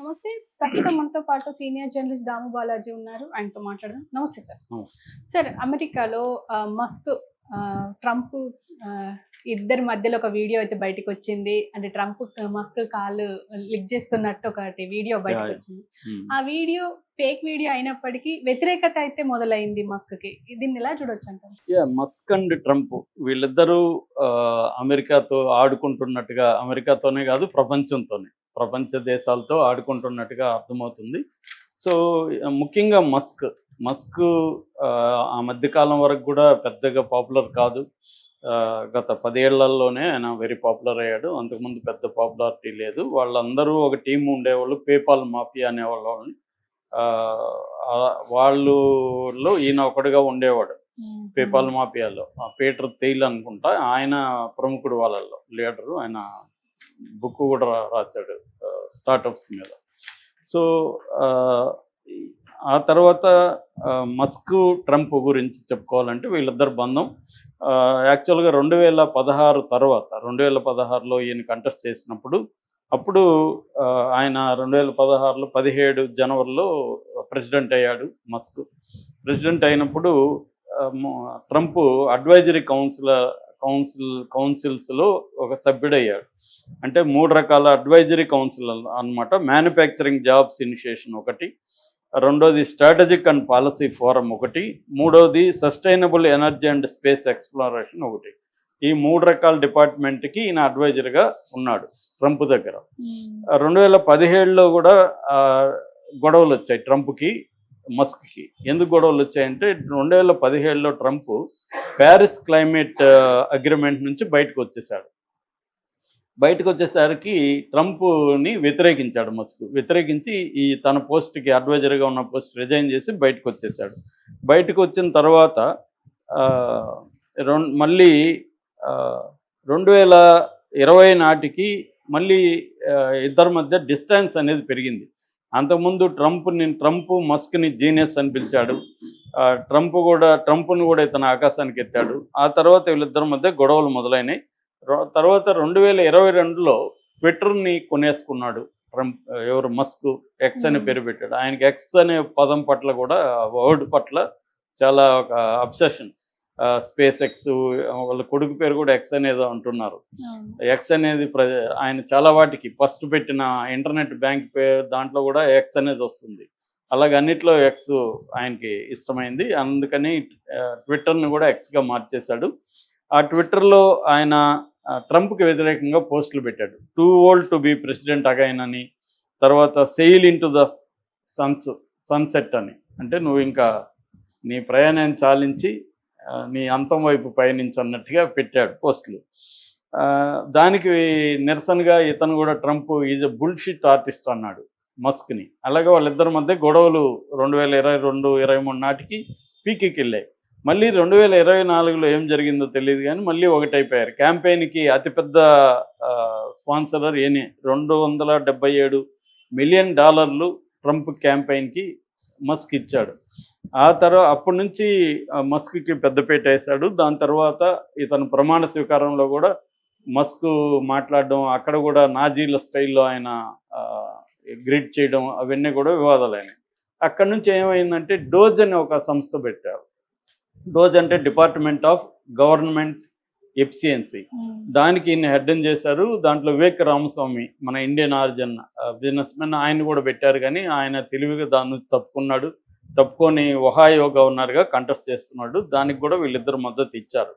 నమస్తే. ప్రస్తుతం మనతో పాటు సీనియర్ జర్నలిస్ట్ దాము బాలాజీ ఉన్నారు. ఆయనతో మాట్లాడదాం. నమస్తే సార్. నమస్తే. సార్ అమెరికాలో మస్క్ ట్రంప్ ఇద్దరి మధ్యలో ఒక వీడియో అయితే బయటకు వచ్చింది అంటే ట్రంప్ మస్క్ కాలు లిక్ చేస్తున్నట్టు ఒకటి వీడియో బయటకు. వచ్చింది. ఆ వీడియో ఫేక్ వీడియో అయినప్పటికీ వ్యతిరేకత అయితే మొదలైంది మస్క్కి దీన్ని ఎలా చూడొచ్చు అంటారు యా మస్క్ అండ్ ట్రంప్ వీళ్ళిద్దరూ అమెరికాతో ఆడుకుంటున్నట్టుగా అమెరికాతోనే కాదు ప్రపంచంతోనే ప్రపంచ దేశాలతో ఆడుకుంటున్నట్టుగా అర్థమవుతుంది సో ముఖ్యంగా మస్క్ మస్క్ ఆ, మధ్యకాలం వరకు కూడా పెద్దగా పాపులర్ కాదు. గత పదేళ్ళలోనే ఆయన వెరీ పాపులర్ అయ్యాడు. అంతకుముందు పెద్ద పాపులారిటీ లేదు. వాళ్ళందరూ ఒక టీం ఉండేవాళ్ళు పేపాల్ మాఫియా అనేవాళ్ళు ఆ, ఆ, వాళ్ళలో ఈయన ఒకడుగా ఉండేవాడు పేపాల్ మాఫియాలో ఆ పీటర్ తెయిల్ అనుకుంటా. ఆయన ప్రముఖుడు వాళ్ళల్లో లీడరు ఆయన బుక్ కూడా రాశాడు స్టార్టప్స్ మీద. సో ఆ, తర్వాత మస్క్ ట్రంప్ గురించి చెప్పుకోవాలంటే వీళ్ళిద్దరు బంధం యాక్చువల్గా రెండు వేల పదహారు తర్వాత రెండు వేల పదహారులో ఈయన కంటెస్ట్ చేసినప్పుడు అప్పుడు ఆయన రెండు వేల పదహారులో పదిహేడు జనవరిలో ప్రెసిడెంట్ అయ్యాడు మస్క్. ప్రెసిడెంట్ అయినప్పుడు ట్రంప్ అడ్వైజరీ కౌన్సిల్ కౌన్సిల్ కౌన్సిల్స్లో ఒక సభ్యుడయ్యాడు. అంటే మూడు రకాల అడ్వైజరీ కౌన్సిల్ అన్నమాట. మ్యానుఫ్యాక్చరింగ్ జాబ్స్ ఇనిషియేషన్ ఒకటి రెండోది స్ట్రాటజిక్ అండ్ పాలసీ ఫోరం ఒకటి. మూడోది sustainable energy and space exploration ఒకటి. ఈ మూడు రకాల డిపార్ట్మెంట్కి ఈయన అడ్వైజర్గా ఉన్నాడు ట్రంప్ దగ్గర. రెండు వేల పదిహేడులో కూడా గొడవలు వచ్చాయి ట్రంప్కి మస్క్కి. ఎందుకు గొడవలు వచ్చాయంటే రెండు వేల పదిహేడులో ట్రంప్ ప్యారిస్ క్లైమేట్ అగ్రిమెంట్ నుంచి బయటకు వచ్చేసాడు బయటకు వచ్చేసరికి ట్రంప్ని వ్యతిరేకించాడు మస్క్. వ్యతిరేకించి ఈ తన పోస్ట్కి అడ్వైజర్గా ఉన్న పోస్ట్ రిజైన్ చేసి బయటకు వచ్చేసాడు బయటకు వచ్చిన తర్వాత మళ్ళీ రెండు వేల ఇరవై నాటికి మళ్ళీ ఇద్దరి మధ్య డిస్టెన్స్ అనేది పెరిగింది. అంతకుముందు ట్రంప్ని ట్రంప్ మస్క్ని జీనియస్ అని పిలిచాడు. ట్రంప్ కూడా ట్రంప్ని కూడా ఇతను ఆకాశానికి ఎత్తాడు ఆ తర్వాత వీళ్ళిద్దరి మధ్య గొడవలు మొదలైనాయి. తర్వాత రెండు వేల ఇరవై రెండులో ట్విట్టర్ని కొనేసుకున్నాడు ట్రంప్ ఎవరు మస్క్ ఎక్స్ అనే. పేరు పెట్టాడు. ఆయనకి ఎక్స్ అనే పదం పట్ల కూడా వర్డ్ పట్ల చాలా ఒక అబ్సెషన్. స్పేస్ ఎక్స్ వాళ్ళ కొడుకు పేరు కూడా ఎక్స్ అనేదో అంటున్నారు. ఎక్స్ అనేది ఆయన చాలా వాటికి ఫస్ట్ పెట్టిన ఇంటర్నెట్ బ్యాంక్ పేరు దాంట్లో కూడా ఎక్స్ అనేది వస్తుంది. అలాగే అన్నిట్లో ఎక్స్ ఆయనకి ఇష్టమైంది. అందుకని ట్విట్టర్ని కూడా ఎక్స్గా మార్చేశాడు. ఆ ట్విట్టర్లో ఆయన ట్రంప్కి వ్యతిరేకంగా పోస్టులు పెట్టాడు. Too old to be president again అని తర్వాత sail in to the suns sunset అని. అంటే నువ్వు ఇంకా నీ ప్రయాణాన్ని చాలించి నీ అంతం వైపు పయనించన్నట్టుగా పెట్టాడు పోస్టులు. దానికి నిరసనగా ఇతను కూడా Trump is a bullshit artist అన్నాడు మస్క్ని. అలాగే వాళ్ళిద్దరి మధ్య గొడవలు రెండు వేల ఇరవై రెండు ఇరవై మూడు నాటికి పీకికి వెళ్ళాయి. మళ్ళీ రెండు వేల ఇరవై నాలుగులో ఏం జరిగిందో తెలియదు కానీ మళ్ళీ ఒకటైపోయారు. క్యాంపెయిన్కి అతిపెద్ద స్పాన్సరర్ ఏనే? రెండు వందల డెబ్బై ఏడు మిలియన్ డాలర్లు ట్రంప్ క్యాంపెయిన్కి మస్క్ ఇచ్చాడు. ఆ తర్వాత అప్పటి నుంచి మస్క్కి పెద్దపేట వేశాడు. దాని తర్వాత ఇతను ప్రమాణ స్వీకారంలో కూడా మస్క్ మాట్లాడడం అక్కడ కూడా నాజీల స్టైల్లో ఆయన గ్రీట్ చేయడం అవన్నీ కూడా వివాదాలైనాయి అక్కడ నుంచి ఏమైందంటే డోజ్ అనే ఒక సంస్థ పెట్టారు. డోజ్ అంటే డిపార్ట్మెంట్ ఆఫ్ గవర్నమెంట్ ఎఫిషియన్సీ దానికి ఈయన హెడ్ చేశారు. దాంట్లో వివేక్ రామస్వామి మన ఇండియన్ ఆరిజిన్ బిజినెస్ మెన్ ఆయన కూడా పెట్టారు కానీ ఆయన తెలివిగా దాని నుంచి తప్పుకున్నాడు. తప్పుకొని ఒహాయో గవర్నర్గా కంటెస్ట్ చేస్తున్నాడు. దానికి కూడా వీళ్ళిద్దరు మద్దతు ఇచ్చారు.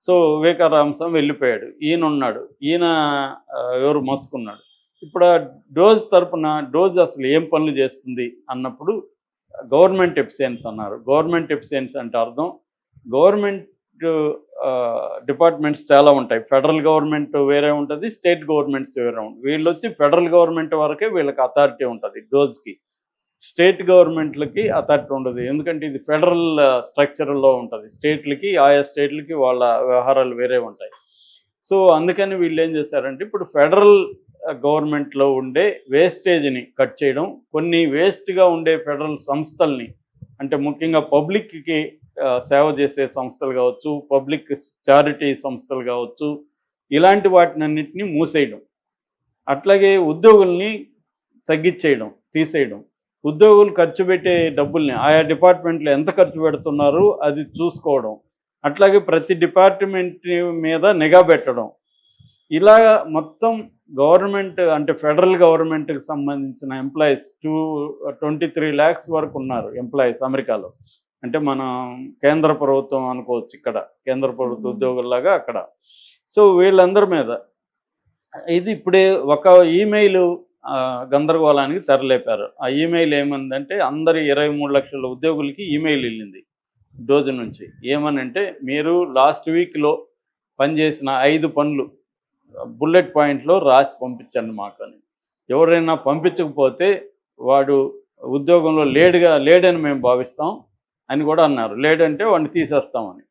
సో వివేక రామస్వామి వెళ్ళిపోయాడు. ఈయన ఉన్నాడు. ఈయన ఎవరు మసుకున్నాడు. ఇప్పుడు డోజ్ తరపున డోజ్ అసలు ఏం పనులు చేస్తుంది అన్నప్పుడు గవర్నమెంట్ ఎఫిషియన్స్ అన్నారు. గవర్నమెంట్ ఎఫిషియన్స్ అంటే అర్థం గవర్నమెంట్ డిపార్ట్మెంట్స్ చాలా ఉంటాయి. ఫెడరల్ గవర్నమెంట్ వేరే ఉంటుంది స్టేట్ గవర్నమెంట్స్ వేరే ఉంటుంది. వీళ్ళు వచ్చి ఫెడరల్ గవర్నమెంట్ వరకే వీళ్ళకి అథారిటీ ఉంటుంది డోజ్కి స్టేట్ గవర్నమెంట్లకి అథారిటీ ఉండదు. ఎందుకంటే ఇది ఫెడరల్ స్ట్రక్చర్లో ఉంటుంది. స్టేట్లకి ఆయా స్టేట్లకి వాళ్ళ వ్యవహారాలు వేరే ఉంటాయి. సో అందుకని వీళ్ళు ఏం చేశారంటే ఇప్పుడు ఫెడరల్ గవర్నమెంట్లో ఉండే వేస్టేజ్ని కట్ చేయడం కొన్ని వేస్ట్గా ఉండే ఫెడరల్ సంస్థల్ని అంటే ముఖ్యంగా పబ్లిక్కి సేవ చేసే సంస్థలు కావచ్చు పబ్లిక్ చారిటీ సంస్థలు కావచ్చు ఇలాంటి వాటినన్నింటినీ మూసేయడం. అట్లాగే ఉద్యోగుల్ని తగ్గించేయడం తీసేయడం. ఉద్యోగులు ఖర్చు పెట్టే డబ్బుల్ని ఆయా డిపార్ట్మెంట్లు ఎంత ఖర్చు పెడుతున్నారు అది చూసుకోవడం. అట్లాగే ప్రతి డిపార్ట్మెంట్ మీద నిఘా పెట్టడం. ఇలా మొత్తం గవర్నమెంట్ అంటే ఫెడరల్ గవర్నమెంట్కి సంబంధించిన employees two twenty three lakhs వరకు ఉన్నారు ఎంప్లాయీస్ అమెరికాలో. అంటే మనం కేంద్ర ప్రభుత్వం అనుకోవచ్చు ఇక్కడ కేంద్ర ప్రభుత్వ ఉద్యోగుల్లాగా అక్కడ. సో వీళ్ళందరి మీద ఇది ఇప్పుడే ఒక ఈమెయిల్ గందరగోళానికి తెరలేపారు. ఆ ఈమెయిల్ ఏమందంటే అందరి ఇరవై మూడు లక్షల ఉద్యోగులకి ఈమెయిల్ వెళ్ళింది డోజు నుంచి. ఏమనంటే మీరు లాస్ట్ వీక్లో పనిచేసిన ఐదు పనులు బుల్లెట్ పాయింట్లో రాసి పంపించండి మాకు అని ఎవరైనా పంపించకపోతే వాడు ఉద్యోగంలో లేడుగా లేడని మేము భావిస్తాం అని కూడా అన్నారు. లేడంటే వాడిని తీసేస్తామని.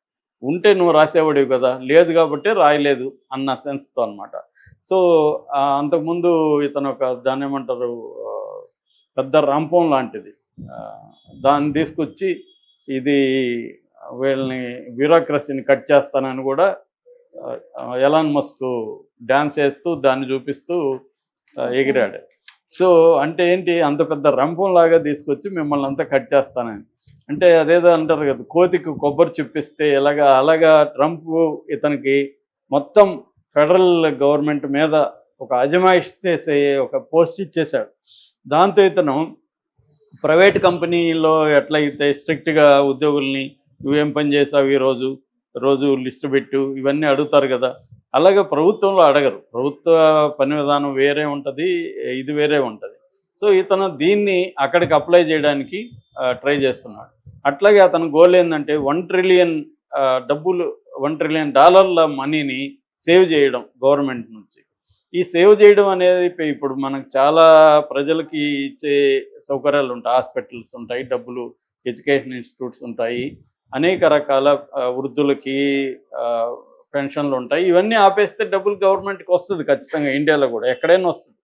ఉంటే నువ్వు రాసేవాడివి కదా లేదు కాబట్టి రాయలేదు అన్న సెన్స్తో అనమాట సో అంతకుముందు ఇతను ఒక దాన్ని ఏమంటారు పెద్ద రంపం లాంటిది. దాన్ని తీసుకొచ్చి ఇది వీళ్ళని బ్యూరోక్రసీని కట్ చేస్తానని కూడా ఎలాన్ మస్క్ డ్యాన్స్ వేస్తూ దాన్ని చూపిస్తూ ఎగిరాడు. సో అంటే ఏంటి అంత పెద్ద రంపం లాగా తీసుకొచ్చి మిమ్మల్ని అంతా కట్ చేస్తానని. అంటే అదేదో అంటారు కదా కోతికి కొబ్బరి చూపిస్తే ఇలాగా అలాగా ట్రంప్ ఇతనికి మొత్తం ఫెడరల్ గవర్నమెంట్ మీద ఒక అజమాయిష్ చేసే ఒక పోస్ట్ ఇచ్చేశాడు. దాంతో ఇతను ప్రైవేట్ కంపెనీలో ఎట్లయితే స్ట్రిక్ట్గా ఉద్యోగుల్ని నువ్వేం పని చేసావు ఈరోజు? రోజు లిస్ట్ పెట్టు ఇవన్నీ అడుగుతారు కదా. అలాగే ప్రభుత్వంలో అడగరు. ప్రభుత్వ పని విధానం వేరే ఉంటుంది ఇది వేరే ఉంటుంది. సో ఇతను దీన్ని అక్కడికి అప్లై చేయడానికి ట్రై చేస్తున్నాడు. అట్లాగే అతని గోల్ ఏంటంటే వన్ ట్రిలియన్ డబ్బులు వన్ ట్రిలియన్ డాలర్ల మనీని సేవ్ చేయడం గవర్నమెంట్ నుంచి. ఈ సేవ్ చేయడం అనేది ఇప్పుడు మనకు చాలా ప్రజలకి ఇచ్చే సౌకర్యాలు ఉంటాయి. హాస్పిటల్స్ ఉంటాయి డబ్బులు ఎడ్యుకేషన్ ఇన్స్టిట్యూట్స్ ఉంటాయి. అనేక రకాల వృద్ధులకి పెన్షన్లు ఉంటాయి. ఇవన్నీ ఆపేస్తే డబ్బులు గవర్నమెంట్కి వస్తుంది ఖచ్చితంగా ఇండియాలో కూడా. ఎక్కడైనా వస్తుంది.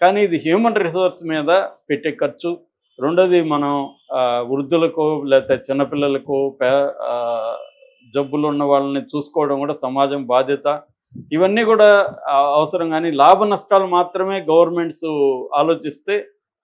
కానీ ఇది హ్యూమన్ రిసోర్స్ మీద పెట్టే ఖర్చు. రెండోది మనం వృద్ధులకు లేకపోతే చిన్నపిల్లలకు పే జబ్బులు ఉన్న వాళ్ళని చూసుకోవడం కూడా సమాజం బాధ్యత. ఇవన్నీ కూడా అవసరం. కానీ లాభ నష్టాలు మాత్రమే గవర్నమెంట్స్ ఆలోచిస్తే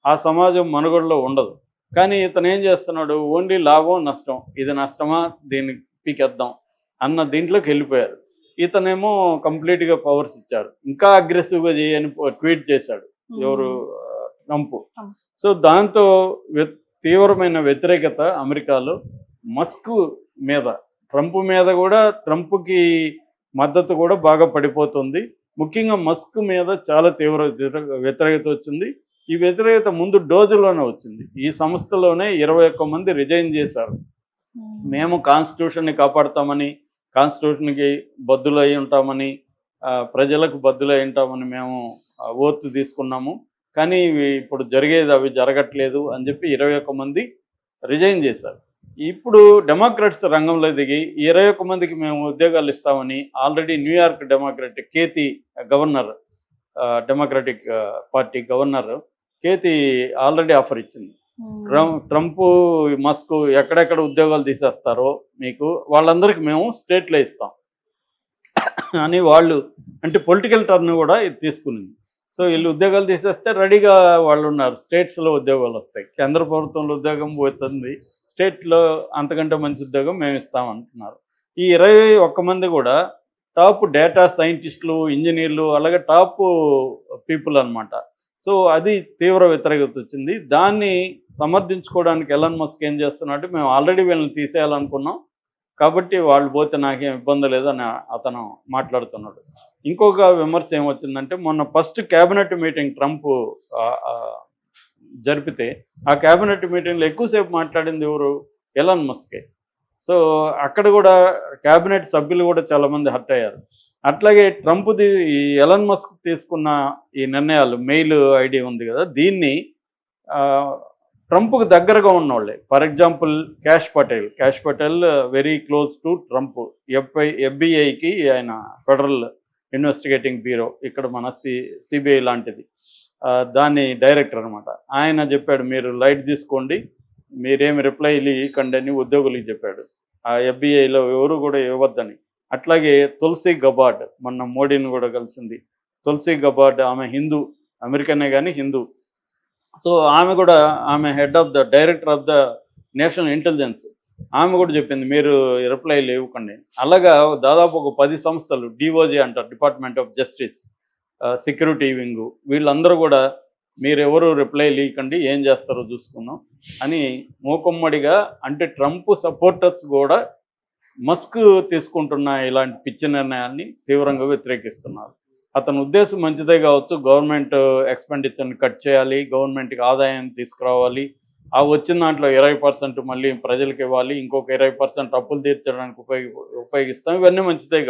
ఆ సమాజం మనుగడలో ఉండదు. కానీ ఇతను ఏం చేస్తున్నాడు? ఓన్లీ లాభం నష్టం. ఇది నష్టమా? దీన్ని పీకేద్దాం అన్న దీంట్లోకి వెళ్ళిపోయారు. ఇతనేమో కంప్లీట్గా పవర్స్ ఇచ్చారు. ఇంకా అగ్రెసివ్గా చేయని ట్వీట్ చేశాడు ఎవరు? ట్రంప్. సో దాంతో తీవ్రమైన వ్యతిరేకత అమెరికాలో మస్క్ మీద. ట్రంప్ మీద కూడా ట్రంప్కి మద్దతు కూడా బాగా పడిపోతుంది. ముఖ్యంగా మస్క్ మీద చాలా తీవ్ర వ్యతిరేక- వ్యతిరేకత వచ్చింది. ఈ వ్యతిరేకత ముందు డోజులోనే వచ్చింది. ఈ సంస్థలోనే ఇరవై ఒక్క మంది రిజైన్ చేశారు. మేము. కాన్స్టిట్యూషన్ని కాపాడుతామని కాన్స్టిట్యూషన్కి బద్దులై ఉంటామని ప్రజలకు బద్దులై ఉంటామని మేము ఓత్ తీసుకున్నాము. కానీ ఇవి ఇప్పుడు జరిగేది అవి జరగట్లేదు అని చెప్పి ఇరవై ఒక్క మంది రిజైన్ చేశారు. ఇప్పుడు డెమోక్రాట్స్ రంగంలో దిగి ఇరవై ఒక్క మందికి మేము ఉద్యోగాలు ఇస్తామని already New York democratic Kathy governor democratic party governor Kathy already offer ఇచ్చింది. ట్రం- ట్రంప్ మస్క్ ఎక్కడెక్కడ ఉద్యోగాలు తీసేస్తారో మీకు వాళ్ళందరికీ మేము స్టేట్లో ఇస్తాం. అని వాళ్ళు అంటే పొలిటికల్ టర్న్ కూడా ఇది తీసుకునింది. సో వీళ్ళు ఉద్యోగాలు తీసేస్తే రెడీగా వాళ్ళు ఉన్నారు. స్టేట్స్లో ఉద్యోగాలు వస్తాయి. కేంద్ర ప్రభుత్వంలో ఉద్యోగం పోతుంది. స్టేట్లో అంతకంటే మంచి ఉద్యోగం మేము ఇస్తాం అంటున్నారు. ఈ ఇరవై ఒక్క మంది కూడా టాప్ డేటా సైంటిస్టులు ఇంజనీర్లు అలాగే టాప్ పీపుల్ అన్నమాట. సో అది తీవ్ర వ్యతిరేకత వచ్చింది. దాన్ని సమర్థించుకోవడానికి ఎలన్ మస్క్ ఏం చేస్తున్నాడు మేము ఆల్రెడీ వీళ్ళని తీసేయాలనుకున్నాం. కాబట్టి వాళ్ళు పోతే నాకేం ఇబ్బంది లేదని అతను మాట్లాడుతున్నాడు. ఇంకొక విమర్శ ఏమొచ్చిందంటే మొన్న ఫస్ట్ క్యాబినెట్ మీటింగ్ ట్రంప్ జరిపితే ఆ క్యాబినెట్ మీటింగ్లో ఎక్కువసేపు మాట్లాడింది ఎవరు? ఎలన్ మస్కే. సో అక్కడ కూడా క్యాబినెట్ సభ్యులు కూడా చాలామంది హర్ట్ అయ్యారు. అట్లాగే ట్రంప్ ఈ ఎలన్ మస్క్ తీసుకున్న ఈ నిర్ణయాలు మెయిల్ ఐడి ఉంది కదా దీన్ని ట్రంప్కు దగ్గరగా ఉన్నవాళ్ళే for example Kash Patel. Kash Patel very close to Trump. FI ఎఫ్బిఐకి ఆయన ఫెడరల్ ఇన్వెస్టిగేటింగ్ బ్యూరో ఇక్కడ మన సి సిబిఐ లాంటిది. దాని డైరెక్టర్ అనమాట ఆయన చెప్పాడు మీరు లైట్ తీసుకోండి మీరేమి రిప్లై ఇవ్వకండి అని ఉద్యోగులకి చెప్పాడు. ఆ ఎఫ్బిఐలో ఎవరు కూడా ఇవ్వద్దని. అట్లాగే తులసి గబార్డ్ మొన్న మోడీని కూడా కలిసింది. తులసి గబార్డ్ ఆమె హిందూ అమెరికనే కానీ హిందూ. సో ఆమె కూడా ఆమె head of the director of the national intelligence. ఆమె కూడా చెప్పింది మీరు రిప్లై ఇవ్వకండి అలాగా దాదాపు ఒక పది సంస్థలు డిఓజీ అంటారు department of justice security wing వీళ్ళందరూ కూడా మీరు ఎవరు రిప్లై ఇవ్వకండి ఏం చేస్తారో చూసుకుందాం అని మూకుమ్మడిగా అంటే ట్రంప్ సపోర్టర్స్ కూడా మస్క్ తీసుకుంటున్న ఇలాంటి పిచ్చి నిర్ణయాన్ని తీవ్రంగా వ్యతిరేకిస్తున్నారు. అతని ఉద్దేశం మంచిదే కావచ్చు. గవర్నమెంట్ ఎక్స్పెండిచర్ని కట్ చేయాలి గవర్నమెంట్కి ఆదాయం తీసుకురావాలి. ఆ వచ్చిన దాంట్లో ఇరవై పర్సెంట్ మళ్ళీ ప్రజలకు ఇవ్వాలి ఇంకొక ఇరవై పర్సెంట్ అప్పులు తీర్చడానికి ఉపయోగ ఉపయోగిస్తాం. ఇవన్నీ మంచిదే